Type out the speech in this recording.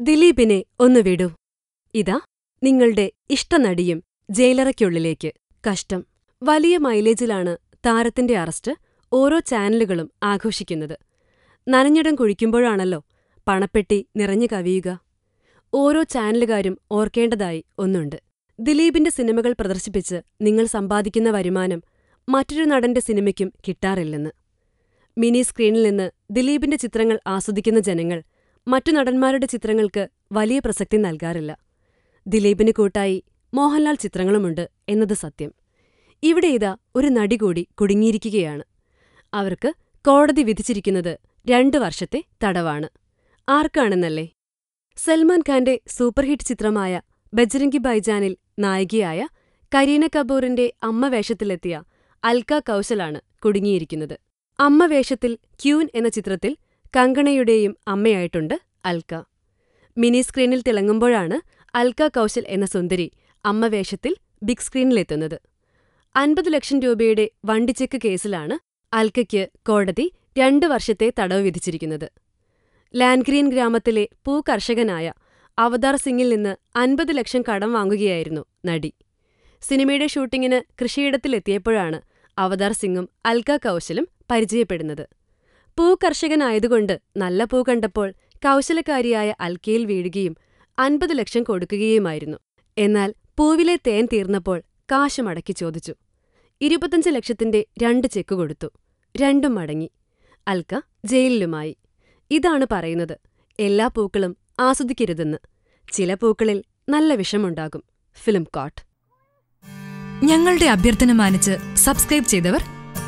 ദിലീപിനെ ഒന്ന് വിടൂ. ഇതാ നിങ്ങളുടെ ഇഷ്ടനടിയും ജയിലറയ്ക്കുള്ളിലേക്ക്. കഷ്ടം. വലിയ മൈലേജിലാണ് താരത്തിന്റെ അറസ്റ്റ് ഓരോ ചാനലുകളും ആഘോഷിക്കുന്നത്. നനഞ്ഞിടം കുഴിക്കുമ്പോഴാണല്ലോ പണപ്പെട്ടി നിറഞ്ഞു കവിയുക. ഓരോ ചാനലുകാരും ഓർക്കേണ്ടതായി ഒന്നുണ്ട്. ദിലീപിന്റെ സിനിമകൾ പ്രദർശിപ്പിച്ച് നിങ്ങൾ സമ്പാദിക്കുന്ന വരുമാനം മറ്റൊരു നടന്റെ സിനിമയ്ക്കും കിട്ടാറില്ലെന്ന്. മിനി സ്ക്രീനിൽ നിന്ന് ദിലീപിന്റെ ചിത്രങ്ങൾ ആസ്വദിക്കുന്ന ജനങ്ങൾ മറ്റു നടന്മാരുടെ ചിത്രങ്ങൾക്ക് വലിയ പ്രസക്തി നൽകാറില്ല. ദിലീപിന് കൂട്ടായി മോഹൻലാൽ ചിത്രങ്ങളുമുണ്ട് എന്നത് സത്യം. ഇവിടെ ഇതാ ഒരു നടി കൂടി കുടുങ്ങിയിരിക്കുകയാണ്. അവർക്ക് കോടതി വിധിച്ചിരിക്കുന്നത് രണ്ടു വർഷത്തെ തടവാണ്. ആർക്കാണെന്നല്ലേ? സൽമാൻ ഖാന്റെ സൂപ്പർഹിറ്റ് ചിത്രമായ ബജ്രംഗി ബൈജാനിൽ നായികയായ കരീന കപൂറിന്റെ അമ്മ വേഷത്തിലെത്തിയ അൽക്ക കൗശലാണ് കുടുങ്ങിയിരിക്കുന്നത്. അമ്മ വേഷത്തിൽ ക്യൂൻ എന്ന ചിത്രത്തിൽ കങ്കണയുടെയും അമ്മയായിട്ടുണ്ട് അൽക്ക. മിനി സ്ക്രീനിൽ തിളങ്ങുമ്പോഴാണ് അൽക്ക കൗശൽ എന്ന സുന്ദരി അമ്മ വേഷത്തിൽ ബിഗ് സ്ക്രീനിലെത്തുന്നത്. അൻപത് ലക്ഷം രൂപയുടെ വണ്ടിച്ചെക്ക് കേസിലാണ് അൽക്കയ്ക്ക് കോടതി രണ്ട് വർഷത്തെ തടവ് വിധിച്ചിരിക്കുന്നത്. ലാൻഗ്രീൻ ഗ്രാമത്തിലെ പൂകർഷകനായ അവതാർ സിംഗിൽ നിന്ന് അൻപത് ലക്ഷം കടം വാങ്ങുകയായിരുന്നു നടി. സിനിമയുടെ ഷൂട്ടിങ്ങിന് കൃഷിയിടത്തിലെത്തിയപ്പോഴാണ് അവതാർ സിംഗും അൽക്ക കൗശലും പരിചയപ്പെടുന്നത്. പൂക്കർഷകനായതുകൊണ്ട് നല്ല പൂ കണ്ടപ്പോൾ കൗശലക്കാരിയായ അൽക്കയിൽ വീഴുകയും അൻപത് ലക്ഷം കൊടുക്കുകയുമായിരുന്നു. എന്നാൽ പൂവിലെ തേൻ തീർന്നപ്പോൾ കാശമടക്കി ചോദിച്ചു. ഇരുപത്തഞ്ച് ലക്ഷത്തിന്റെ രണ്ട് ചെക്ക് കൊടുത്തു. രണ്ടും മടങ്ങി. അൽക്ക ജയിലിലുമായി. ഇതാണ് പറയുന്നത്. എല്ലാ പൂക്കളും ആസ്വദിക്കരുതെന്ന്. ചില പൂക്കളിൽ നല്ല വിഷമുണ്ടാകും. ഫിലിം കോട്ട് ഞങ്ങളുടെ അഭ്യർത്ഥന മാനിച്ച് സബ്സ്ക്രൈബ് ചെയ്തവർ